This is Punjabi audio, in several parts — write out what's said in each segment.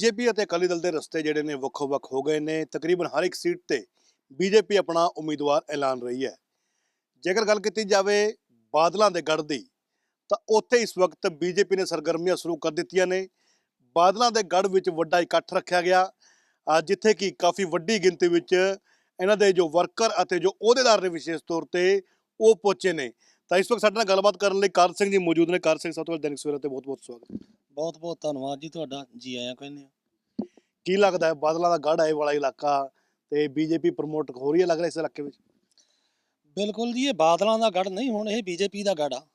ਬੀਜੇਪੀ ਅਤੇ ਅਕਾਲੀ ਦਲ ਦੇ ਰਸਤੇ ਜਿਹੜੇ ਨੇ ਵੱਖੋ-ਵੱਖ ਹੋ ਗਏ ਨੇ। ਤਕਰੀਬਨ ਹਰ ਇੱਕ ਸੀਟ ਤੇ ਬੀਜੇਪੀ ਆਪਣਾ ਉਮੀਦਵਾਰ ਐਲਾਨ ਰਹੀ ਹੈ। ਜੇਕਰ ਗੱਲ ਕੀਤੀ ਜਾਵੇ ਬਾਦਲਾਂ ਦੇ ਗੜ੍ਹ ਦੀ, ਤਾਂ ਉੱਥੇ ਇਸ ਵਕਤ ਬੀਜੇਪੀ ਨੇ ਸਰਗਰਮੀਆਂ ਸ਼ੁਰੂ ਕਰ ਦਿੱਤੀਆਂ ਨੇ। ਬਾਦਲਾਂ ਦੇ ਗੜ੍ਹ ਵਿੱਚ ਵੱਡਾ ਇਕੱਠ ਰੱਖਿਆ ਗਿਆ ਜਿੱਥੇ ਕਿ ਕਾਫੀ ਵੱਡੀ ਗਿਣਤੀ ਵਿੱਚ ਇਹਨਾਂ ਦੇ ਜੋ ਵਰਕਰ ਅਤੇ ਜੋ ਅਹੁਦੇਦਾਰ ਨੇ ਵਿਸ਼ੇਸ਼ ਤੌਰ ਤੇ, ਉਹ ਪਹੁੰਚੇ ਨੇ। ਤਾਂ ਇਸ ਵਕਤ ਸਾਡੇ ਨਾਲ ਗੱਲਬਾਤ ਕਰਨ ਲਈ ਕਾਰ ਸਿੰਘ ਜੀ ਮੌਜੂਦ ਨੇ। ਕਾਰ ਸਿੰਘ ਸਭ ਤੋਂ ਪਹਿਲਾਂ ਦੈਨਿਕ ਸਵੇਰਾ ਤੇ ਬਹੁਤ-ਬਹੁਤ ਸਵਾਗਤ ਬਹੁਤ ਬਹੁਤ ਧੰਨਵਾਦ ਜੀ ਤੁਹਾਡਾ ਜੀ ਆਇਆਂ ਕਹਿੰਦੇ ਆ ਕੀ ਲੱਗਦਾ ਹੈ ਬਾਦਲਾਂ ਦਾ ਗੜ੍ਹ ਇਹ ਵਾਲਾ ਇਲਾਕਾ ਤੇ ਬੀਜੇਪੀ ਪ੍ਰਮੋਟ ਹੋ ਰਹੀ ਹੈ ਲੱਗ ਰਿਹਾ ਇਸ ਇਲਾਕੇ ਵਿੱਚ? ਬਿਲਕੁਲ ਜੀ ਇਹ ਬਾਦਲਾਂ ਦਾ ਗੜ ਨਹੀਂ ਹੁਣ ਇਹ ਬੀਜੇਪੀ ਦਾ ਗੜ ਆ।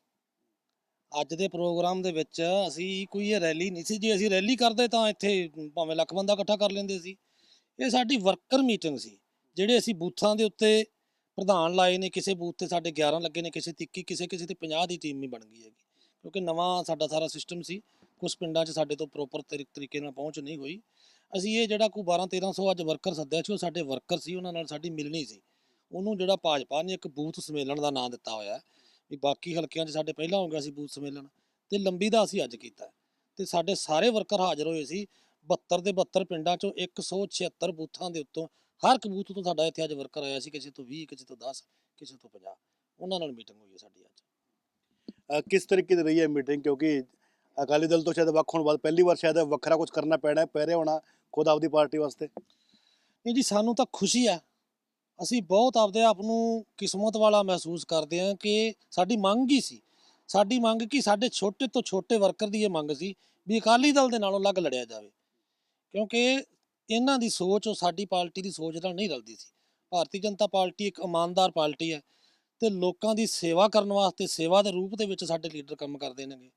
ਅੱਜ ਦੇ ਪ੍ਰੋਗਰਾਮ ਦੇ ਵਿੱਚ ਅਸੀਂ ਕੋਈ ਇਹ ਰੈਲੀ ਨਹੀਂ ਸੀ ਜੇ ਅਸੀਂ ਰੈਲੀ ਕਰਦੇ ਤਾਂ ਇੱਥੇ ਭਾਵੇਂ ਲੱਖ ਬੰਦਾ ਇਕੱਠਾ ਕਰ ਲੈਂਦੇ ਸੀ। ਇਹ ਸਾਡੀ ਵਰਕਰ ਮੀਟਿੰਗ ਸੀ ਜਿਹੜੇ ਅਸੀਂ ਬੂਥਾਂ ਦੇ ਉੱਤੇ ਪ੍ਰਧਾਨ ਲਾਏ ਨੇ ਕਿਸੇ ਬੂਥ ਤੇ ਸਾਡੇ 11 ਲੱਗੇ ਨੇ ਕਿਸੇ ਤੇ 21 ਕਿਸੇ ਕਿਸੇ ਤੇ 50 ਦੀ ਟੀਮ ਵੀ ਬਣ ਗਈ ਹੈਗੀ। ਕਿਉਂਕਿ ਨਵਾਂ ਸਾਡਾ ਸਾਰਾ ਸਿਸਟਮ ਸੀ ਕੁਝ ਪਿੰਡਾਂ 'ਚ ਸਾਡੇ ਤੋਂ ਪ੍ਰੋਪਰ ਤਰੀਕੇ ਨਾਲ ਪਹੁੰਚ ਨਹੀਂ ਹੋਈ। ਅਸੀਂ ਇਹ ਜਿਹੜਾ ਕੋਈ 12 1300 ਅੱਜ ਵਰਕਰ ਸੱਦਿਆ ਸੀ, ਉਹ ਸਾਡੇ ਵਰਕਰ ਸੀ, ਉਹਨਾਂ ਨਾਲ ਸਾਡੀ ਮਿਲਣੀ ਸੀ। ਉਹਨੂੰ ਜਿਹੜਾ ਭਾਜਪਾ ਨੇ ਇੱਕ ਬੂਥ ਸੰਮੇਲਨ ਦਾ ਨਾਂ ਦਿੱਤਾ ਹੋਇਆ ਵੀ ਬਾਕੀ ਹਲਕਿਆਂ 'ਚ ਸਾਡੇ ਪਹਿਲਾਂ ਹੋ ਗਿਆ ਸੀ ਬੂਥ ਸਮੇਲਨ, ਤੇ ਲੰਬੀ ਦਾ ਅਸੀਂ ਅੱਜ ਕੀਤਾ ਹੈ। ਤੇ ਸਾਡੇ ਸਾਰੇ ਵਰਕਰ ਹਾਜ਼ਰ ਹੋਏ ਸੀ 72 ਦੇ 72 ਪਿੰਡਾਂ 'ਚੋਂ 176 ਬੂਥਾਂ ਦੇ ਉੱਤੋਂ, ਹਰ ਇੱਕ ਬੂਥ ਤੋਂ ਸਾਡਾ ਇੱਥੇ ਅੱਜ ਵਰਕਰ ਆਇਆ ਸੀ, ਕਿਸੇ ਤੋਂ 20 ਕਿਸੇ ਤੋਂ 10 ਕਿਸੇ ਤੋਂ 50 ਉਹਨਾਂ ਨਾਲ ਮੀਟਿੰਗ ਹੋਈ ਹੈ ਸਾਡੀ ਅੱਜ। ਕਿਸ ਤਰੀਕੇ ਦੀ ਰਹੀ ਹੈ ਮੀਟਿੰਗ ਕਿਉਂਕਿ ਅਕਾਲੀ ਦਲ ਤੋਂ ਸ਼ਾਇਦ ਵੱਖ ਹੋਣ ਬਾਅਦ ਪਹਿਲੀ ਵਾਰ ਸ਼ਾਇਦ ਵੱਖਰਾ ਕੁਝ ਕਰਨਾ ਪੈਣਾ ਹੈ ਪੈ ਹੋਣਾ ਖੁਦ ਆਪਦੀ ਪਾਰਟੀ ਵਾਸਤੇ। ਨਹੀਂ ਜੀ, ਸਾਨੂੰ ਤਾਂ ਖੁਸ਼ੀ ਆ। ਅਸੀਂ ਬਹੁਤ ਆਪਦੇ ਆਪ ਨੂੰ ਕਿਸਮਤ ਵਾਲਾ ਮਹਿਸੂਸ ਕਰਦੇ ਹਾਂ ਕਿ ਸਾਡੀ ਮੰਗ ਹੀ ਸੀ। ਸਾਡੀ ਮੰਗ ਕੀ ਸਾਡੇ ਛੋਟੇ ਤੋਂ ਛੋਟੇ ਵਰਕਰ ਦੀ ਇਹ ਮੰਗ ਸੀ ਵੀ ਅਕਾਲੀ ਦਲ ਦੇ ਨਾਲੋਂ ਅਲੱਗ ਲੜਿਆ ਜਾਵੇ। ਕਿਉਂਕਿ ਇਹਨਾਂ ਦੀ ਸੋਚ, ਉਹ ਸਾਡੀ ਪਾਰਟੀ ਦੀ ਸੋਚ ਨਾਲ ਨਹੀਂ ਰਲਦੀ ਸੀ। ਭਾਰਤੀ ਜਨਤਾ ਪਾਰਟੀ ਇੱਕ ਇਮਾਨਦਾਰ ਪਾਰਟੀ ਹੈ ਤੇ ਲੋਕਾਂ ਦੀ ਸੇਵਾ ਕਰਨ ਵਾਸਤੇ, ਸੇਵਾ ਦੇ ਰੂਪ ਦੇ ਵਿੱਚ ਸਾਡੇ ਲੀਡਰ ਕੰਮ ਕਰਦੇ ਨੇਗੇ।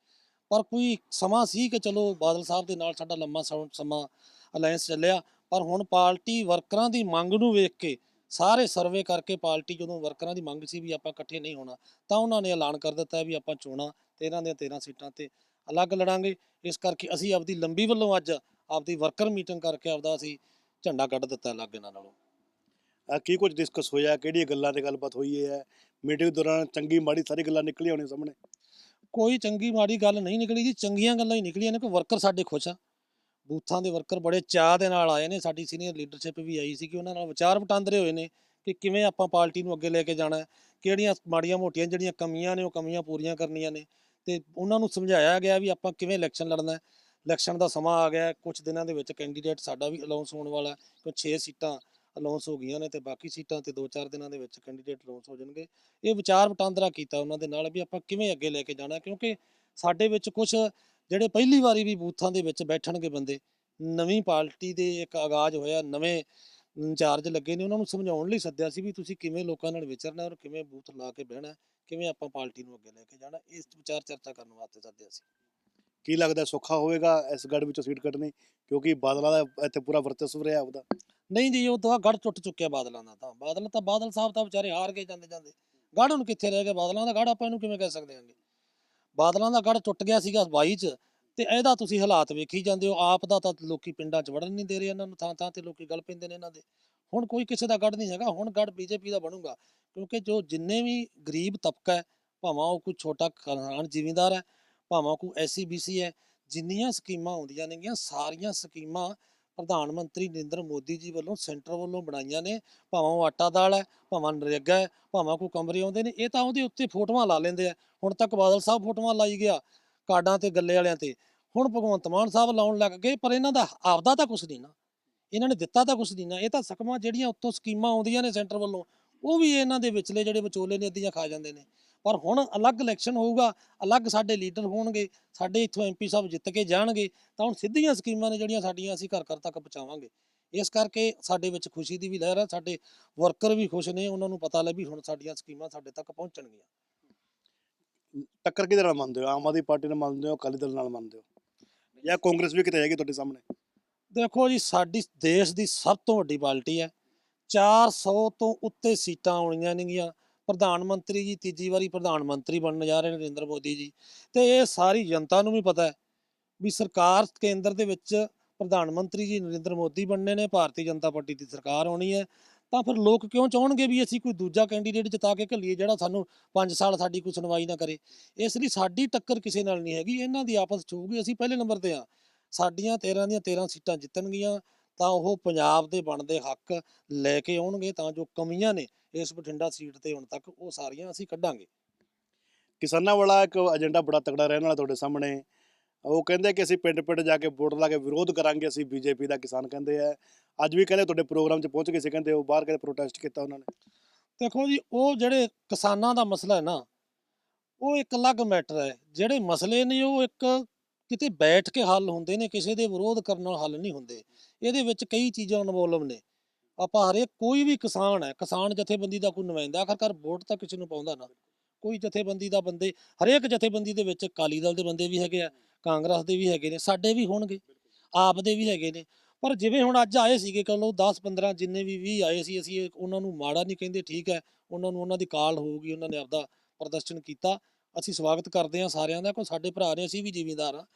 ਪਰ ਕੋਈ ਸਮਾਂ ਸੀ ਕਿ ਚਲੋ ਬਾਦਲ ਸਾਹਿਬ ਦੇ ਨਾਲ ਸਾਡਾ ਲੰਮਾ ਸਮ- ਸਮਾਂ ਅਲਾਈਅੰਸ ਚੱਲਿਆ, ਪਰ ਹੁਣ ਪਾਰਟੀ ਵਰਕਰਾਂ ਦੀ ਮੰਗ ਨੂੰ ਵੇਖ ਕੇ, ਸਾਰੇ ਸਰਵੇ ਕਰਕੇ ਪਾਰਟੀ ਜਦੋਂ ਵਰਕਰਾਂ ਦੀ ਮੰਗ ਸੀ ਵੀ ਆਪਾਂ ਇਕੱਠੇ ਨਹੀਂ ਹੋਣਾ, ਤਾਂ ਉਹਨਾਂ ਨੇ ਐਲਾਨ ਕਰ ਦਿੱਤਾ ਵੀ ਆਪਾਂ ਚੋਣਾਂ 13 ਦੀਆਂ 13 ਸੀਟਾਂ ਤੇ ਅਲੱਗ ਲੜਾਂਗੇ। ਇਸ ਕਰਕੇ ਅਸੀਂ ਆਪਦੀ ਲੰਬੀ ਵੱਲੋਂ ਅੱਜ ਆਪਦੀ ਵਰਕਰ ਮੀਟਿੰਗ ਕਰਕੇ ਆਪਦਾ ਅਸੀਂ ਝੰਡਾ ਕੱਢ ਦਿੱਤਾ ਅਲੱਗ ਇਹਨਾਂ ਨਾਲੋਂ। ਕੀ ਕੁਝ ਡਿਸਕਸ ਹੋਇਆ? ਕਿਹੜੀਆਂ ਗੱਲਾਂ ਤੇ ਗੱਲਬਾਤ ਹੋਈ ਹੈ? ਮੀਟਿੰਗ ਦੌਰਾਨ ਚੰਗੀ ਮਾੜੀ ਸਾਰੀ ਗੱਲਾਂ ਨਿਕਲੀਆਂ ਹੋਣੀਆਂ ਸਾਹਮਣੇ। ਕੋਈ ਚੰਗੀ ਮਾੜੀ ਗੱਲ ਨਹੀਂ ਨਿਕਲੀ ਜੀ, ਚੰਗੀਆਂ ਗੱਲਾਂ ਹੀ ਨਿਕਲੀਆਂ ਨੇ ਕਿ ਵਰਕਰ ਸਾਡੇ ਖੁਸ਼ ਆ। ਬੂਥਾਂ ਦੇ ਵਰਕਰ ਬੜੇ ਚਾਹ ਦੇ ਨਾਲ ਆਏ ਨੇ, ਸਾਡੀ ਸੀਨੀਅਰ ਲੀਡਰਸ਼ਿਪ ਵੀ ਆਈ ਸੀ ਕਿ ਉਹਨਾਂ ਨਾਲ ਵਿਚਾਰ ਵਟਾਂਦਰੇ ਹੋਏ ਨੇ ਕਿ ਕਿਵੇਂ ਆਪਾਂ ਪਾਰਟੀ ਨੂੰ ਅੱਗੇ ਲੈ ਕੇ ਜਾਣਾ ਕਿਹੜੀਆਂ ਮਾੜੀਆਂ ਮੋਟੀਆਂ ਜਿਹੜੀਆਂ ਕਮੀਆਂ ਨੇ, ਉਹ ਕਮੀਆਂ ਪੂਰੀਆਂ ਕਰਨੀਆਂ ਨੇ। ਤੇ ਉਹਨਾਂ ਨੂੰ ਸਮਝਾਇਆ ਗਿਆ ਵੀ ਆਪਾਂ ਕਿਵੇਂ ਇਲੈਕਸ਼ਨ ਲੜਨਾ ਹੈ। ਇਲੈਕਸ਼ਨ ਦਾ ਸਮਾਂ ਆ ਗਿਆ ਹੈ ਕੁਝ ਦਿਨਾਂ ਦੇ ਵਿੱਚ ਕੈਂਡੀਡੇਟ ਸਾਡਾ ਵੀ ਅਨਾਉਂਸ ਹੋਣ ਵਾਲਾ ਹੈ ਕਿ 6 ਸੀਟਾਂ ਅਨਾਉਂਸ ਹੋ ਗਈਆਂ ਨੇ ਤੇ ਬਾਕੀ ਸੀਟਾਂ ਤੇ 2-4 ਦਿਨਾਂ ਦੇ ਵਿੱਚ ਕੈਂਡੀਡੇਟ ਅਨਾਉਂਸ ਹੋ ਜਾਣਗੇ। ਇਹ ਵਿਚਾਰ ਵਟਾਂਦਰਾ ਕੀਤਾ ਉਹਨਾਂ ਦੇ ਨਾਲ ਵੀ ਆਪਾਂ ਕਿਵੇਂ ਅੱਗੇ ਲੈ ਕੇ ਜਾਣਾ, ਕਿਉਂਕਿ ਸਾਡੇ ਵਿੱਚ ਕੁਝ ਜਿਹੜੇ ਪਹਿਲੀ ਵਾਰੀ ਵੀ ਬੂਥਾਂ ਦੇ ਵਿੱਚ ਬੈਠਣਗੇ ਬੰਦੇ, ਨਵੀਂ ਪਾਰਟੀ ਦੇ ਇੱਕ ਆਗਾਜ਼ ਹੋਇਆ, ਨਵੇਂ ਇੰਚਾਰਜ ਲੱਗੇ ਨੇ, ਉਹਨਾਂ ਨੂੰ ਸਮਝਾਉਣ ਲਈ ਸੱਦਿਆ ਸੀ ਵੀ ਤੁਸੀਂ ਕਿਵੇਂ ਲੋਕਾਂ ਨਾਲ ਵਿਚਰਨਾ ਔਰ ਕਿਵੇਂ ਬੂਥ ਲਾ ਕੇ ਬਹਿਣਾ, ਕਿਵੇਂ ਆਪਾਂ ਪਾਰਟੀ ਨੂੰ ਅੱਗੇ ਲੈ ਕੇ ਜਾਣਾ, ਇਸ ਵਿਚਾਰ ਚਰਚਾ ਕਰਨ ਵਾਸਤੇ ਸੱਦਿਆ ਸੀ। ਕੀ ਲੱਗਦਾ ਸੌਖਾ ਹੋਵੇਗਾ ਇਸ ਗੜ ਵਿੱਚੋਂ ਸੀਟ ਕੱਢਣੀ, ਕਿਉਂਕਿ ਬਾਦਲਾਂ ਦਾ ਇੱਥੇ ਪੂਰਾ ਵਰਚਸਵ ਰਿਹਾ ਆਪਦਾ। ਨਹੀਂ ਜੀ, ਉਹ ਤਾਂ ਗੜ ਟੁੱਟ ਚੁੱਕਿਆ ਬਾਦਲਾਂ ਦਾ ਤਾਂ। ਬਾਦਲ ਤਾਂ, ਬਾਦਲ ਸਾਹਿਬ ਤਾਂ ਵਿਚਾਰੇ ਹਾਰ ਗਏ ਜਾਂਦੇ ਜਾਂਦੇ। ਗੜ ਹੁਣ ਕਿੱਥੇ ਰਹਿ ਗਿਆ? ਬਾਦਲਾਂ ਦਾ ਗੜ ਆਪਾਂ ਇਹਨੂੰ ਕਿਵੇਂ ਕਹਿ ਸਕਦੇ ਹਾਂਗੇ? ਬਾਦਲਾਂ ਦਾ ਗੜ ਟੁੱਟ ਗਿਆ ਸੀਗਾ 22 ਚ ਤੇ ਇਹਦਾ ਤੁਸੀਂ ਹਾਲਾਤ ਵੇਖੀ ਜਾਂਦੇ ਹੋ। ਆਪ ਦਾ ਤਾਂ ਲੋਕੀ ਪਿੰਡਾਂ 'ਚ ਵੜਨ ਨਹੀਂ ਦੇ ਰਹੇ ਇਹਨਾਂ ਨੂੰ ਥਾਂ ਥਾਂ ਤੇ ਲੋਕੀ ਗੱਲ ਪੈਂਦੇ ਨੇ ਇਹਨਾਂ ਦੇ। ਹੁਣ ਕੋਈ ਕਿਸੇ ਦਾ ਗੜ ਨਹੀਂ ਹੈਗਾ, ਹੁਣ ਗੜ ਬੀਜੇਪੀ ਦਾ ਬਣੂਗਾ। ਕਿਉਂਕਿ ਜੋ ਜਿੰਨੇ ਵੀ ਗਰੀਬ ਤਬਕਾ ਹੈ, ਭਾਵੇਂ ਉਹ ਕੋਈ ਛੋਟਾ ਕਿਸਾਨ ਜ਼ਿਮੀਂਦਾਰ ਹੈ, ਭਾਵੇਂ ਕੋਈ ਐਸਸੀ ਬੀਸੀ ਹੈ, ਜਿੰਨੀਆਂ ਸਕੀਮਾਂ ਆਉਂਦੀਆਂ ਨੇਗੀਆਂ, ਸਾਰੀਆਂ ਸਕੀਮਾਂ ਪ੍ਰਧਾਨ ਮੰਤਰੀ ਨਰਿੰਦਰ ਮੋਦੀ ਜੀ ਵੱਲੋਂ ਸੈਂਟਰ ਵੱਲੋਂ ਬਣਾਈਆਂ ਨੇ, ਭਾਵੇਂ ਉਹ ਆਟਾ ਦਾਲ ਹੈ, ਭਾਵੇਂ ਨਰੇਗਾ ਹੈ, ਭਾਵੇਂ ਕੋਈ ਕਮਰੇ ਆਉਂਦੇ ਨੇ, ਇਹ ਤਾਂ ਉਹਦੇ ਉੱਤੇ ਫੋਟੋਆਂ ਲਾ ਲੈਂਦੇ ਆ। ਹੁਣ ਤੱਕ ਬਾਦਲ ਸਾਹਿਬ ਫੋਟੋਆਂ ਲਾਈ ਗਿਆ, ਕਾਰਡਾਂ ਤੇ, ਗੱਲੇ ਵਾਲਿਆਂ ਤੇ। ਹੁਣ ਭਗਵੰਤ ਮਾਨ ਸਾਹਿਬ ਲਾਉਣ ਲੱਗ ਗਏ, ਪਰ ਇਹਨਾਂ ਦਾ ਆਪਦਾ ਤਾਂ ਕੁਝ ਨਹੀਂ ਨਾ। ਇਹਨਾਂ ਨੇ ਦਿੱਤਾ ਤਾਂ ਕੁਝ ਨਹੀਂ ਨਾ। ਇਹ ਤਾਂ ਸਕਮਾਂ ਜਿਹੜੀਆਂ ਉੱਤੋਂ ਸਕੀਮਾਂ ਆਉਂਦੀਆਂ ਨੇ ਸੈਂਟਰ ਵੱਲੋਂ, ਉਹ ਵੀ ਇਹਨਾਂ ਦੇ ਵਿਚਲੇ ਜਿਹੜੇ ਵਿਚੋਲੇ ਨੇ, ਅੱਧੀਆਂ ਖਾ ਜਾਂਦੇ ਨੇ। ਪਰ ਹੁਣ ਅਲੱਗ ਇਲੈਕਸ਼ਨ ਹੋਊਗਾ ਅਲੱਗ ਸਾਡੇ ਲੀਡਰ ਹੋਣਗੇ ਸਾਡੇ ਇੱਥੋਂ ਐਮਪੀ ਸਾਹਿਬ ਜਿੱਤ ਕੇ ਜਾਣਗੇ ਤਾਂ ਹੁਣ ਸਿੱਧੀਆਂ ਸਕੀਮਾਂ ਨੇ ਜਿਹੜੀਆਂ ਸਾਡੀਆਂ ਅਸੀਂ ਘਰ ਘਰ ਤੱਕ ਪਹੁੰਚਾਵਾਂਗੇ। ਇਸ ਕਰਕੇ ਸਾਡੇ ਵਿੱਚ ਖੁਸ਼ੀ ਦੀ ਵੀ ਲਹਿਰ ਹੈ ਸਾਡੇ ਵਰਕਰ ਵੀ ਖੁਸ਼ ਨੇ ਉਹਨਾਂ ਨੂੰ ਪਤਾ ਲੱਗ ਵੀ ਹੁਣ ਸਾਡੀਆਂ ਸਕੀਮਾਂ ਸਾਡੇ ਤੱਕ ਪਹੁੰਚਣਗੀਆਂ। ਟੱਕਰ ਕਿਹਦੇ ਨਾਲ ਮੰਨਦੇ ਹੋ? ਆਮ ਆਦਮੀ ਪਾਰਟੀ ਨਾਲ ਮੰਨਦੇ ਹੋ ਅਕਾਲੀ ਦਲ ਨਾਲ ਮੰਨਦੇ ਹੋ? ਜਾਂ ਕਾਂਗਰਸ ਵੀ ਕਿਤੇ ਹੈਗੀ ਤੁਹਾਡੇ ਸਾਹਮਣੇ? ਦੇਖੋ ਜੀ ਸਾਡੀ ਦੇਸ਼ ਦੀ ਸਭ ਤੋਂ ਵੱਡੀ ਪਾਰਟੀ ਹੈ। 400 ਤੋਂ ਉੱਤੇ ਸੀਟਾਂ ਆਉਣੀਆਂ ਨੇਗੀਆਂ। ਪ੍ਰਧਾਨ ਮੰਤਰੀ ਜੀ, ਤੀਜੀ ਵਾਰੀ ਪ੍ਰਧਾਨ ਮੰਤਰੀ ਬਣਨ ਜਾ ਰਹੇ ਨੇ ਨਰਿੰਦਰ ਮੋਦੀ ਜੀ। ਤੇ ਇਹ ਸਾਰੀ ਜਨਤਾ ਨੂੰ ਵੀ ਪਤਾ ਹੈ ਵੀ ਸਰਕਾਰ ਕੇਂਦਰ ਦੇ ਵਿੱਚ ਪ੍ਰਧਾਨ ਮੰਤਰੀ ਜੀ ਨਰਿੰਦਰ ਮੋਦੀ ਬਣਨੇ ਨੇ, ਭਾਰਤੀ ਜਨਤਾ ਪਾਰਟੀ ਦੀ ਸਰਕਾਰ ਆਉਣੀ ਹੈ। ਤਾਂ ਫਿਰ ਲੋਕ ਕਿਉਂ ਚਾਹਣਗੇ ਵੀ ਅਸੀਂ ਕੋਈ ਦੂਜਾ ਕੈਂਡੀਡੇਟ ਜਿਤਾ ਕੇ ਘੱਲੀਏ ਜਿਹੜਾ ਸਾਨੂੰ 5 ਸਾਲ ਸਾਡੀ ਕੋਈ ਸੁਣਵਾਈ ਨਾ ਕਰੇ? ਇਸ ਲਈ ਸਾਡੀ ਟੱਕਰ ਕਿਸੇ ਨਾਲ ਨਹੀਂ ਹੈਗੀ, ਇਹਨਾਂ ਦੀ ਆਪਸ ਚ ਹੋਊਗੀ, ਅਸੀਂ ਪਹਿਲੇ ਨੰਬਰ ਤੇ ਆ ਸਾਡੀਆਂ 13 ਦੀਆਂ 13 ਸੀਟਾਂ ਜਿੱਤਣਗੀਆਂ ਤਾਂ ਉਹ ਪੰਜਾਬ ਦੇ ਬਣਦੇ ਹੱਕ ਲੈ ਕੇ ਆਉਣਗੇ ਤਾਂ ਜੋ ਕਮੀਆਂ ਨੇ ਇਸ ਬਠਿੰਡਾ ਸੀਟ ਤੇ ਹੁਣ ਤੱਕ ਉਹ ਸਾਰੀਆਂ ਅਸੀਂ ਕੱਢਾਂਗੇ। ਕਿਸਾਨਾਂ ਵਾਲਾ ਇੱਕ ਏਜੰਡਾ ਬੜਾ ਤਕੜਾ ਰਹਿਣ ਵਾਲਾ ਤੁਹਾਡੇ ਸਾਹਮਣੇ। ਉਹ ਕਹਿੰਦੇ ਕਿ ਅਸੀਂ ਪਿੰਡ ਪਿੰਡ ਜਾ ਕੇ ਵੋਟ ਲਾ ਕੇ ਵਿਰੋਧ ਕਰਾਂਗੇ, ਅਸੀਂ ਬੀਜੇਪੀ ਦਾ ਕਿਸਾਨ ਕਹਿੰਦੇ ਆ। ਅੱਜ ਵੀ ਕਹਿੰਦੇ ਤੁਹਾਡੇ ਪ੍ਰੋਗਰਾਮ 'ਚ ਪਹੁੰਚ ਗਏ ਸੀ, ਕਹਿੰਦੇ ਉਹ ਬਾਹਰ ਕਹਿੰਦੇ ਪ੍ਰੋਟੈਸਟ ਕੀਤਾ ਉਹਨਾਂ ਨੇ। ਦੇਖੋ ਜੀ, ਉਹ ਜਿਹੜੇ ਕਿਸਾਨਾਂ ਦਾ ਮਸਲਾ ਹੈ ਨਾ, ਉਹ ਇੱਕ ਅਲੱਗ ਮੈਟਰ ਹੈ। ਜਿਹੜੇ ਮਸਲੇ ਨੇ, ਉਹ ਇੱਕ ਕਿਤੇ ਬੈਠ ਕੇ ਹੱਲ ਹੁੰਦੇ ਨੇ, ਕਿਸੇ ਦੇ ਵਿਰੋਧ ਕਰਨ ਨਾਲ ਹੱਲ ਨਹੀਂ ਹੁੰਦੇ। ਇਹਦੇ ਵਿੱਚ ਕਈ ਚੀਜ਼ਾਂ ਇਨਵੋਲਵ ਨੇ। ਆਪਾਂ ਹਰੇਕ, ਕੋਈ ਵੀ ਕਿਸਾਨ ਹੈ, ਕਿਸਾਨ ਜਥੇਬੰਦੀ ਦਾ ਕੋਈ ਨੁਮਾਇੰਦਾ ਆਖਰਕਾਰ ਵੋਟ ਤਾਂ ਕਿਸੇ ਨੂੰ ਪਾਉਂਦਾ ਨਾ। ਕੋਈ ਜਥੇਬੰਦੀ ਦਾ ਬੰਦੇ, ਹਰੇਕ ਜਥੇਬੰਦੀ ਦੇ ਵਿੱਚ ਅਕਾਲੀ ਦਲ ਦੇ ਬੰਦੇ ਵੀ ਹੈਗੇ ਆ, ਕਾਂਗਰਸ ਦੇ ਵੀ ਹੈਗੇ ਨੇ, ਸਾਡੇ ਵੀ ਹੋਣਗੇ, ਆਪ ਦੇ ਵੀ ਹੈਗੇ ਨੇ। ਪਰ ਜਿਵੇਂ ਹੁਣ ਅੱਜ ਆਏ ਸੀਗੇ ਕੱਲ੍ਹ 10 15 ਜਿੰਨੇ ਵੀ 20 ਆਏ ਸੀ, ਅਸੀਂ ਉਹਨਾਂ ਨੂੰ ਮਾੜਾ ਨਹੀਂ ਕਹਿੰਦੇ, ਠੀਕ ਹੈ, ਉਹਨਾਂ ਨੂੰ ਉਹਨਾਂ ਦੀ ਕਾਲ ਹੋਊਗੀ, ਉਹਨਾਂ ਨੇ ਆਪਦਾ ਪ੍ਰਦਰਸ਼ਨ ਕੀਤਾ। ਅਸੀਂ ਸਵਾਗਤ ਕਰਦੇ ਹਾਂ ਸਾਰਿਆਂ ਦਾ ਕੋਈ ਸਾਡੇ ਭਰਾ ਨੇ, ਅਸੀਂ ਵੀ ਜ਼ਿਮੀਂਦਾਰ ਆ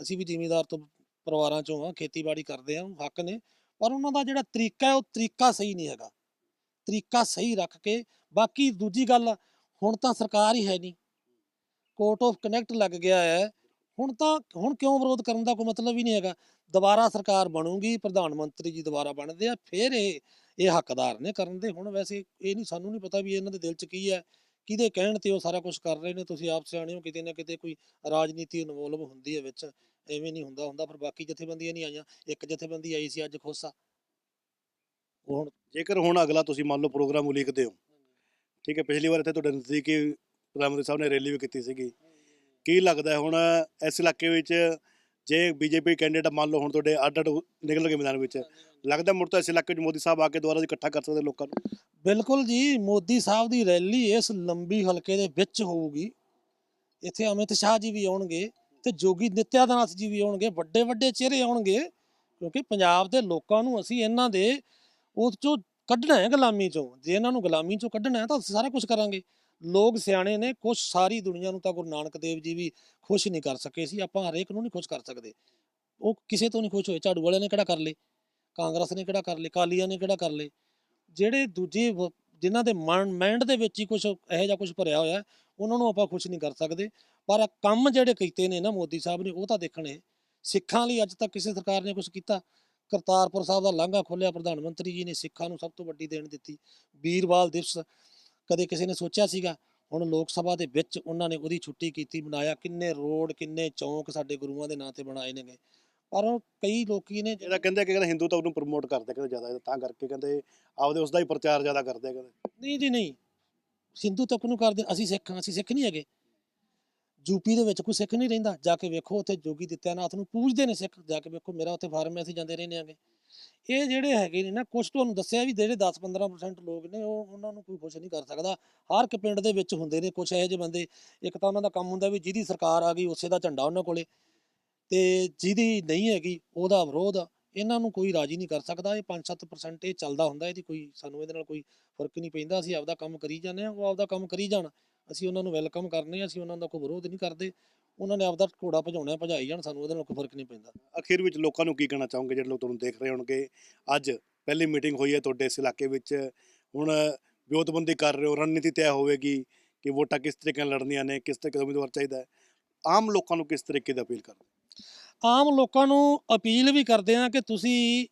ਅਸੀਂ ਵੀ ਜ਼ਿਮੀਂਦਾਰ ਤੋਂ ਪਰਿਵਾਰਾਂ ਚੋਂ ਆ ਖੇਤੀਬਾੜੀ ਕਰਦੇ ਆ ਹੱਕ ਨੇ। ਪਰ ਉਹਨਾਂ ਦਾ ਜਿਹੜਾ ਤਰੀਕਾ ਹੈ, ਉਹ ਤਰੀਕਾ ਸਹੀ ਨਹੀਂ ਹੈਗਾ। ਤਰੀਕਾ ਸਹੀ ਰੱਖ ਕੇ, ਬਾਕੀ ਦੂਜੀ ਗੱਲ, ਹੁਣ ਤਾਂ ਸਰਕਾਰ ਹੀ ਹੈ ਨਹੀਂ। ਕੋਰਟ ਆਫ ਕਨੈਕਟ ਲੱਗ ਗਿਆ ਹੈ। ਹੁਣ ਤਾਂ, ਹੁਣ ਕਿਉਂ ਵਿਰੋਧ ਕਰਨ ਦਾ ਕੋਈ ਮਤਲਬ ਹੀ ਨਹੀਂ ਹੈਗਾ। ਦੁਬਾਰਾ ਸਰਕਾਰ ਬਣੂਗੀ, ਪ੍ਰਧਾਨ ਮੰਤਰੀ ਜੀ ਦੁਬਾਰਾ ਬਣਦੇ ਆ, ਫਿਰ ਇਹ ਇਹ ਹੱਕਦਾਰ ਨੇ ਕਰਨ ਦੇ। ਹੁਣ ਵੈਸੇ ਇਹ ਨਹੀਂ, ਸਾਨੂੰ ਨਹੀਂ ਪਤਾ ਵੀ ਇਹਨਾਂ ਦੇ ਦਿਲ 'ਚ ਕੀ ਹੈ। ਕਿਹਦੇ ਕਹਿਣ ਤੇ ਉਹ ਸਾਰਾ ਕੁਝ ਕਰ ਰਹੇ ਨੇ? ਤੁਸੀਂ ਆਪ ਸਿਆਣੇ ਹੋ, ਕਿਤੇ ਨਾ ਕਿਤੇ ਕੋਈ ਰਾਜਨੀਤੀ ਇਨਵੋਲਵ ਹੁੰਦੀ ਹੈ ਵਿੱਚ। ਐਵੇਂ ਨਹੀਂ ਹੁੰਦਾ ਹੁੰਦਾ ਪਰ ਬਾਕੀ ਜਥੇਬੰਦੀਆਂ ਨਹੀਂ ਆਈਆਂ। ਇੱਕ ਜਥੇਬੰਦੀ ਆਈ ਸੀ ਅੱਜ ਖੋਸਾ। ਉਹ ਹੁਣ ਜੇਕਰ ਹੁਣ ਅਗਲਾ ਤੁਸੀਂ ਮੰਨ ਲਓ ਪ੍ਰੋਗਰਾਮ ਉਲੀਕਦੇ ਹੋ ਠੀਕ ਹੈ ਪਿਛਲੀ ਵਾਰ ਇੱਥੇ ਤੁਹਾਡੇ ਨਜ਼ਦੀਕੀ ਪ੍ਰਧਾਨ ਮੰਤਰੀ ਸਾਹਿਬ ਨੇ ਰੈਲੀ ਵੀ ਕੀਤੀ ਸੀਗੀ। ਕੀ ਲੱਗਦਾ ਹੁਣ ਇਸ ਇਲਾਕੇ ਵਿੱਚ ਜੇ ਬੀਜੇਪੀ ਕੈਂਡੀਡੇਟ ਮੰਨ ਲਓ ਹੁਣ ਤੁਹਾਡੇ ਅੱਡ ਅੱਡ ਨਿਕਲ ਗਏ ਮੈਦਾਨ ਵਿੱਚ ਲੱਗਦਾ ਮੁੜ ਤੋਂ ਇਸ ਇਲਾਕੇ 'ਚ ਮੋਦੀ ਸਾਹਿਬ ਆ ਕੇ ਦੁਬਾਰਾ ਇਕੱਠਾ ਕਰ ਸਕਦੇ ਲੋਕਾਂ ਨੂੰ? ਬਿਲਕੁਲ ਜੀ ਮੋਦੀ ਸਾਹਿਬ ਦੀ ਰੈਲੀ ਇਸ ਲੰਬੀ ਹਲਕੇ ਦੇ ਵਿੱਚ ਹੋਊਗੀ। ਇੱਥੇ ਅਮਿਤ ਸ਼ਾਹ ਜੀ ਵੀ ਆਉਣਗੇ। ਤੇ ਜੋਗੀ ਨਿਤਿਆਦਾਸ ਜੀ ਵੀ ਆਉਣਗੇ, ਵੱਡੇ ਵੱਡੇ ਚਿਹਰੇ ਆਉਣਗੇ, ਕਿਉਂਕਿ ਪੰਜਾਬ ਦੇ ਲੋਕਾਂ ਨੂੰ ਅਸੀਂ ਇਹਨਾਂ ਦੇ ਉਹ ਚੋਂ ਕੱਢਣਾ ਹੈ ਗੁਲਾਮੀ ਚੋਂ। ਜੇ ਇਹਨਾਂ ਨੂੰ ਗੁਲਾਮੀ ਚੋਂ ਕੱਢਣਾ ਹੈ ਤਾਂ ਅਸੀਂ ਸਾਰਾ ਕੁਝ ਕਰਾਂਗੇ। ਲੋਕ ਸਿਆਣੇ ਨੇ ਕੁਛ ਸਾਰੀ ਦੁਨੀਆ ਨੂੰ ਤਾਂ ਗੁਰੂ ਨਾਨਕ ਦੇਵ ਜੀ ਵੀ ਖੁਸ਼ ਨਹੀਂ ਕਰ ਸਕੇ ਸੀ, ਆਪਾਂ ਹਰੇਕ ਨੂੰ ਨਹੀਂ ਖੁਸ਼ ਕਰ ਸਕਦੇ। ਉਹ ਕਿਸੇ ਤੋਂ ਨਹੀਂ ਖੁਸ਼ ਹੋਏ, ਝਾੜੂ ਵਾਲਿਆਂ ਨੇ ਕਿਹੜਾ ਕਰ ਲਏ ਕਾਂਗਰਸ ਨੇ ਕਿਹੜਾ ਕਰ ਲਏ ਕਾਲੀਆਂ ਨੇ ਕਿਹੜਾ ਕਰ ਲਏ ਜਿਹੜੇ ਦੂਜੇ ਵ- ਜਿਨ੍ਹਾਂ ਦੇ ਮਾਈਂਡ ਦੇ ਵਿੱਚ ਹੀ ਕੁਝ ਇਹੋ ਜਿਹਾ ਕੁਝ ਭਰਿਆ ਹੋਇਆ ਉਹਨਾਂ ਨੂੰ ਆਪਾਂ ਖੁਸ਼ ਨਹੀਂ ਕਰ ਸਕਦੇ। ਪਰ ਕੰਮ ਜਿਹੜੇ ਕੀਤੇ ਨੇ ਨਾ ਮੋਦੀ ਸਾਹਿਬ ਨੇ ਉਹ ਤਾਂ ਦੇਖਣੇ। ਸਿੱਖਾਂ ਲਈ ਅੱਜ ਤੱਕ ਕਿਸੇ ਸਰਕਾਰ ਨੇ ਕੁਝ ਕੀਤਾ? ਕਰਤਾਰਪੁਰ ਸਾਹਿਬ ਦਾ ਲਾਂਘਾ ਖੋਲਿਆ ਪ੍ਰਧਾਨ ਮੰਤਰੀ ਜੀ ਨੇ ਸਿੱਖਾਂ ਨੂੰ ਸਭ ਤੋਂ ਵੱਡੀ ਦੇਣ ਦਿੱਤੀ। ਵੀਰਵਾਲ ਦਿਵਸ ਕਦੇ ਕਿਸੇ ਨੇ ਸੋਚਿਆ ਸੀਗਾ? ਹੁਣ ਲੋਕ ਸਭਾ ਦੇ ਵਿੱਚ ਉਹਨਾਂ ਨੇ ਉਹਦੀ ਛੁੱਟੀ ਕੀਤੀ ਬਣਾਇਆ ਕਿੰਨੇ ਰੋਡ ਕਿੰਨੇ ਚੌਂਕ ਸਾਡੇ ਗੁਰੂਆਂ ਦੇ ਨਾਂ ਤੇ ਬਣਾਏ ਨੇਗੇ। ਪਰ ਕਈ ਲੋਕੀ ਨੇ ਇਹਦਾ ਕਹਿੰਦੇ ਕਿ ਕਹਿੰਦੇ ਹਿੰਦੂਤਵ ਨੂੰ ਪ੍ਰਮੋਟ ਕਰਦੇ ਕਹਿੰਦੇ ਜ਼ਿਆਦਾ ਤਾਂ ਕਰਕੇ ਕਹਿੰਦੇ ਆਪਦੇ ਉਸ ਦਾ ਹੀ ਪ੍ਰਚਾਰ ਜ਼ਿਆਦਾ ਕਰਦੇ ਕਹਿੰਦੇ। ਨਹੀਂ ਜੀ ਨਹੀਂ। ਹਿੰਦੂ ਤੱਕ ਨੂੰ ਕਰਦੇ? ਅਸੀਂ ਸਿੱਖ ਹਾਂ, ਅਸੀਂ ਸਿੱਖ ਨਹੀਂ ਹੈਗੇ। ਯੂਪੀ ਦੇ ਵਿੱਚ ਕੋਈ ਸਿੱਖ ਨਹੀਂ ਰਹਿੰਦਾ। ਜਾ ਕੇ ਵੇਖੋ ਉੱਥੇ ਜੋਗੀ ਦਿੱਤਿਆਨਾਥ ਨੂੰ ਪੂਜਦੇ ਨੇ ਸਿੱਖ। ਜਾ ਕੇ ਵੇਖੋ ਮੇਰਾ ਉੱਥੇ ਫਾਰਮ ਹੈ, ਅਸੀਂ ਜਾਂਦੇ ਰਹਿੰਦੇ ਆਂਗੇ। ਇਹ ਜਿਹੜੇ ਹੈਗੇ ਨੇ ਨਾ ਕੁਝ ਤੁਹਾਨੂੰ ਦੱਸਿਆ ਵੀ ਜਿਹੜੇ 10-15% ਲੋਕ ਨੇ, ਉਹ ਉਹਨਾਂ ਨੂੰ ਕੋਈ ਖੁਸ਼ ਨਹੀਂ ਕਰ ਸਕਦਾ। ਹਰ ਇੱਕ ਪਿੰਡ ਦੇ ਵਿੱਚ ਹੁੰਦੇ ਨੇ ਕੁਝ ਇਹੋ ਜਿਹੇ ਬੰਦੇ। ਇੱਕ ਤਾਂ ਉਹਨਾਂ ਦਾ ਕੰਮ ਹੁੰਦਾ ਵੀ ਜਿਹਦੀ ਸਰਕਾਰ ਆ ਗਈ, ਉਸੇ ਦਾ ਝੰਡਾ ਉਹਨਾਂ ਕੋਲੇ। ਤੇ ਜਿਹਦੀ ਨਹੀਂ ਹੈਗੀ, ਉਹਦਾ ਵਿਰੋਧ ਇਹਨਾਂ ਨੂੰ ਕੋਈ ਰਾਜੀ ਨਹੀਂ ਕਰ ਸਕਦਾ, ਇਹ 5-7% ਇਹ ਚੱਲਦਾ ਹੁੰਦਾ, ਇਹਦੀ ਕੋਈ ਸਾਨੂੰ ਇਹਦੇ ਨਾਲ ਕੋਈ ਫ਼ਰਕ ਨਹੀਂ ਪੈਂਦਾ, ਅਸੀਂ ਆਪਦਾ ਕੰਮ ਕਰੀ ਜਾਂਦੇ ਆ ਉਹ ਆਪਦਾ ਕੰਮ ਕਰੀ ਜਾਣ, ਅਸੀਂ ਉਹਨਾਂ ਨੂੰ ਵੈਲਕਮ ਕਰਨੇ ਆ ਅਸੀਂ ਉਹਨਾਂ ਦਾ ਕੋਈ ਵਿਰੋਧ ਨਹੀਂ ਕਰਦੇ, ਉਹਨਾਂ ਨੇ ਆਪਦਾ ਘੋੜਾ ਭਜਾਉਣਾ, ਭਜਾਈ ਜਾਣ, ਸਾਨੂੰ ਉਹਦੇ ਨਾਲ ਕੋਈ ਫ਼ਰਕ ਨਹੀਂ ਪੈਂਦਾ। ਅਖੀਰ ਵਿੱਚ ਲੋਕਾਂ ਨੂੰ ਕੀ ਕਹਿਣਾ ਚਾਹੋਗੇ, ਜਿਹੜੇ ਲੋਕ ਤੁਹਾਨੂੰ ਦੇਖ ਰਹੇ ਹੋਣਗੇ? ਅੱਜ ਪਹਿਲੀ ਮੀਟਿੰਗ ਹੋਈ ਹੈ ਤੁਹਾਡੇ ਇਸ ਇਲਾਕੇ ਵਿੱਚ, ਹੁਣ ਵਿਉਂਤਬੰਦੀ ਕਰ ਰਹੇ ਹੋ, ਰਣਨੀਤੀ ਤੈਅ ਹੋਵੇਗੀ ਕਿ ਵੋਟਾਂ ਕਿਸ ਤਰੀਕੇ ਨਾਲ ਲੜਨੀਆਂ ਨੇ, ਕਿਸ ਤਰੀਕੇ ਦਾ ਉਮੀਦਵਾਰ ਚਾਹੀਦਾ ਹੈ। ਆਮ ਲੋਕਾਂ ਨੂੰ ਕਿਸ ਤਰੀਕੇ ਦੀ ਅਪੀਲ ਕਰਦੇ ਆਮ ਲੋਕਾਂ ਨੂੰ ਅਪੀਲ ਵੀ ਕਰਦੇ ਆ ਕਿ ਤੁਸੀਂ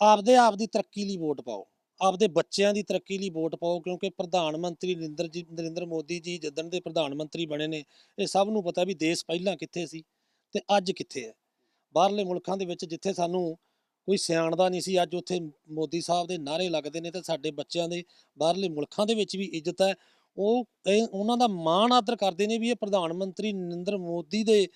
ਆਪਦੇ ਆਪ ਦੀ ਤਰੱਕੀ ਲਈ ਵੋਟ ਪਾਓ, ਆਪਦੇ ਬੱਚਿਆਂ ਦੀ ਤਰੱਕੀ ਲਈ ਵੋਟ ਪਾਓ, ਕਿਉਂਕਿ ਪ੍ਰਧਾਨ ਮੰਤਰੀ ਨਰਿੰਦਰ ਜੀ, ਨਰਿੰਦਰ ਮੋਦੀ ਜੀ ਜਿੱਦਣ ਦੇ ਪ੍ਰਧਾਨ ਮੰਤਰੀ ਬਣੇ ਨੇ, ਇਹ ਸਭ ਨੂੰ ਪਤਾ ਵੀ ਦੇਸ਼ ਪਹਿਲਾਂ ਕਿੱਥੇ ਸੀ ਤੇ ਅੱਜ ਕਿੱਥੇ ਹੈ। ਬਾਹਰਲੇ ਮੁਲਕਾਂ ਦੇ ਵਿੱਚ ਜਿੱਥੇ ਸਾਨੂੰ ਕੋਈ ਸਿਆਣਦਾ ਨਹੀਂ ਸੀ, ਅੱਜ ਉੱਥੇ ਮੋਦੀ ਸਾਹਿਬ ਦੇ ਨਾਅਰੇ ਲੱਗਦੇ ਨੇ ਤੇ ਸਾਡੇ ਬੱਚਿਆਂ ਦੇ ਬਾਹਰਲੇ ਮੁਲਕਾਂ ਦੇ ਵਿੱਚ ਵੀ ਇੱਜ਼ਤ ਹੈ। ਉਹ ਇਹ, ਉਹਨਾਂ ਦਾ ਮਾਣ ਆਦਰ ਕਰਦੇ ਨੇ ਵੀ ਇਹ ਪ੍ਰਧਾਨ ਮੰਤਰੀ ਨਰਿੰਦਰ ਮੋਦੀ ਦੇ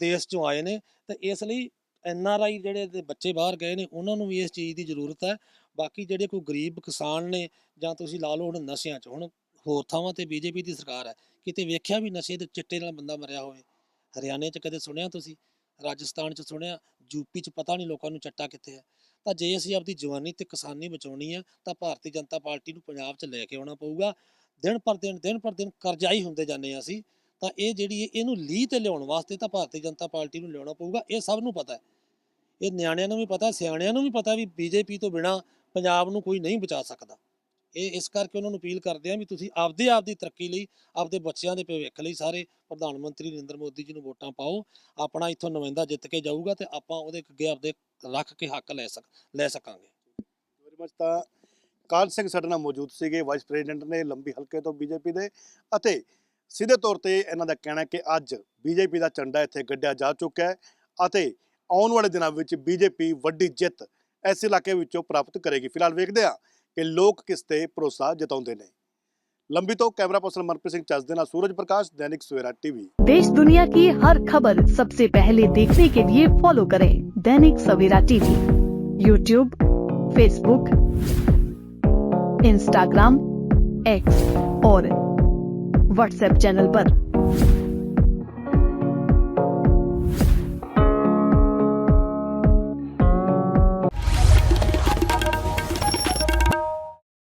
ਦੇਸ਼ ਚੋਂ ਆਏ ਨੇ, ਤੇ ਇਸ ਲਈ ਐਨ ਆਰ ਆਈ ਜਿਹੜੇ ਬੱਚੇ ਬਾਹਰ ਗਏ ਨੇ, ਉਹਨਾਂ ਨੂੰ ਵੀ ਇਸ ਚੀਜ਼ ਦੀ ਜ਼ਰੂਰਤ ਹੈ। ਬਾਕੀ ਜਿਹੜੇ ਕੋਈ ਗਰੀਬ ਕਿਸਾਨ ਨੇ ਜਾਂ ਤੁਸੀਂ ਲਾ ਲਓ ਹੁਣ ਨਸ਼ਿਆਂ 'ਚ, ਹੁਣ ਹੋਰ ਥਾਵਾਂ ਤੇ ਬੀਜੇਪੀ ਦੀ ਸਰਕਾਰ ਹੈ, ਕਿਤੇ ਵੇਖਿਆ ਵੀ ਨਸ਼ੇ ਦੇ ਚਿੱਟੇ ਨਾਲ ਬੰਦਾ ਮਰਿਆ ਹੋਵੇ? ਹਰਿਆਣੇ 'ਚ ਕਦੇ ਸੁਣਿਆ ਤੁਸੀਂ? ਰਾਜਸਥਾਨ 'ਚ ਸੁਣਿਆ? ਯੂਪੀ 'ਚ ਪਤਾ ਨਹੀਂ ਲੋਕਾਂ ਨੂੰ ਚੱਟਾ ਕਿੱਥੇ ਹੈ? ਤਾਂ ਜੇ ਅਸੀਂ ਆਪਦੀ ਜਵਾਨੀ ਤੇ ਕਿਸਾਨੀ ਬਚਾਉਣੀ ਹੈ, ਤਾਂ ਭਾਰਤੀ ਜਨਤਾ ਪਾਰਟੀ ਨੂੰ ਪੰਜਾਬ 'ਚ ਲੈ ਕੇ ਆਉਣਾ ਪਊਗਾ। ਦਿਨ ਪਰ ਦਿਨ ਦਿਨ ਪਰ ਦਿਨ ਕਰਜ਼ਾਈ ਹੁੰਦੇ ਜਾਂਦੇ ਹਾਂ ਅਸੀਂ। ਤਾਂ ਇਹ ਜਿਹੜੀ ਹੈ, ਇਹਨੂੰ ਲੀਹ ਤੇ ਲਿਆਉਣ ਵਾਸਤੇ ਤਾਂ ਭਾਰਤੀ ਜਨਤਾ ਪਾਰਟੀ ਨੂੰ ਲਿਆਉਣਾ ਪਊਗਾ ਇਹ ਸਭ ਨੂੰ ਪਤਾ ਹੈ। ਇਹ ਨਿਆਣਿਆਂ ਨੂੰ ਵੀ ਪਤਾ ਸਿਆਣਿਆਂ ਨੂੰ ਵੀ ਪਤਾ ਵੀ ਬੀਜੇਪੀ ਤੋਂ ਬਿਨਾ ਪੰਜਾਬ ਨੂੰ ਕੋਈ ਨਹੀਂ ਬਚਾ ਸਕਦਾ। ਇਹ ਇਸ ਕਰਕੇ ਉਹਨਾਂ ਨੂੰ ਅਪੀਲ ਕਰਦੇ ਆ ਵੀ ਤੁਸੀਂ ਆਪਦੇ ਆਪ ਦੀ ਤਰੱਕੀ ਲਈ ਆਪਦੇ ਬੱਚਿਆਂ ਦੇ ਭਵਿੱਖ ਲਈ ਸਾਰੇ ਪ੍ਰਧਾਨ ਮੰਤਰੀ ਨਰਿੰਦਰ ਮੋਦੀ ਜੀ ਨੂੰ ਵੋਟਾਂ ਪਾਓ ਆਪਣਾ ਇੱਥੋਂ ਨੁਮਾਇੰਦਾ ਜਿੱਤ ਕੇ ਜਾਊਗਾ ਤੇ ਆਪਾਂ ਉਹਦੇ ਅੱਗੇ ਆਪਦੇ ਰੱਖ ਕੇ ਹੱਕ ਲੈ ਸਕ ਲੈ ਸਕਾਂਗੇ। ਵੈਰੀ ਮਚ ਤਾਂ ਕਾਲ ਸਿੰਘ ਸਾਡੇ ਨਾਲ ਮੌਜੂਦ ਸੀਗੇ ਵਾਈਸ ਪ੍ਰੈਜ਼ੀਡੈਂਟ ਨੇ ਲੰਬੀ ਹਲਕੇ ਤੋਂ ਬੀਜੇਪੀ ਦੇ ਅਤੇ ਸਿੱਧੇ ਤੌਰ ਤੇ ਇਹਨਾਂ ਦਾ ਕਹਿਣਾ ਹੈ ਕਿ ਅੱਜ ਬੀਜੇਪੀ ਦਾ ਝੰਡਾ ਇੱਥੇ ਗੱਡਿਆ ਜਾ ਚੁੱਕਾ ਹੈ ਅਤੇ ਆਉਣ ਵਾਲੇ ਦਿਨਾਂ ਵਿੱਚ ਬੀਜੇਪੀ ਵੱਡੀ ਜਿੱਤ ਇਸ ਇਲਾਕੇ ਵਿੱਚੋਂ ਪ੍ਰਾਪਤ ਕਰੇਗੀ ਫਿਲਹਾਲ ਵੇਖਦੇ ਹਾਂ ਕਿ ਲੋਕ ਕਿਸ ਤੇ ਭਰੋਸਾ ਜਤਾਉਂਦੇ ਨੇ ਲੰਬੀ ਤੋਂ ਕੈਮਰਾ ਪਰਸਨ ਮਨਪ੍ਰੀਤ ਸਿੰਘ ਚੱਜ ਦੇ ਨਾਲ ਸੂਰਜ ਪ੍ਰਕਾਸ਼ ਦੈਨਿਕ ਸਵੇਰਾ ਟੀਵੀ देश दुनिया की हर खबर सबसे पहले देखने के लिए फॉलो करें Dainik Savera TV YouTube Facebook Instagram X और व्हाट्सएप चैनल पर।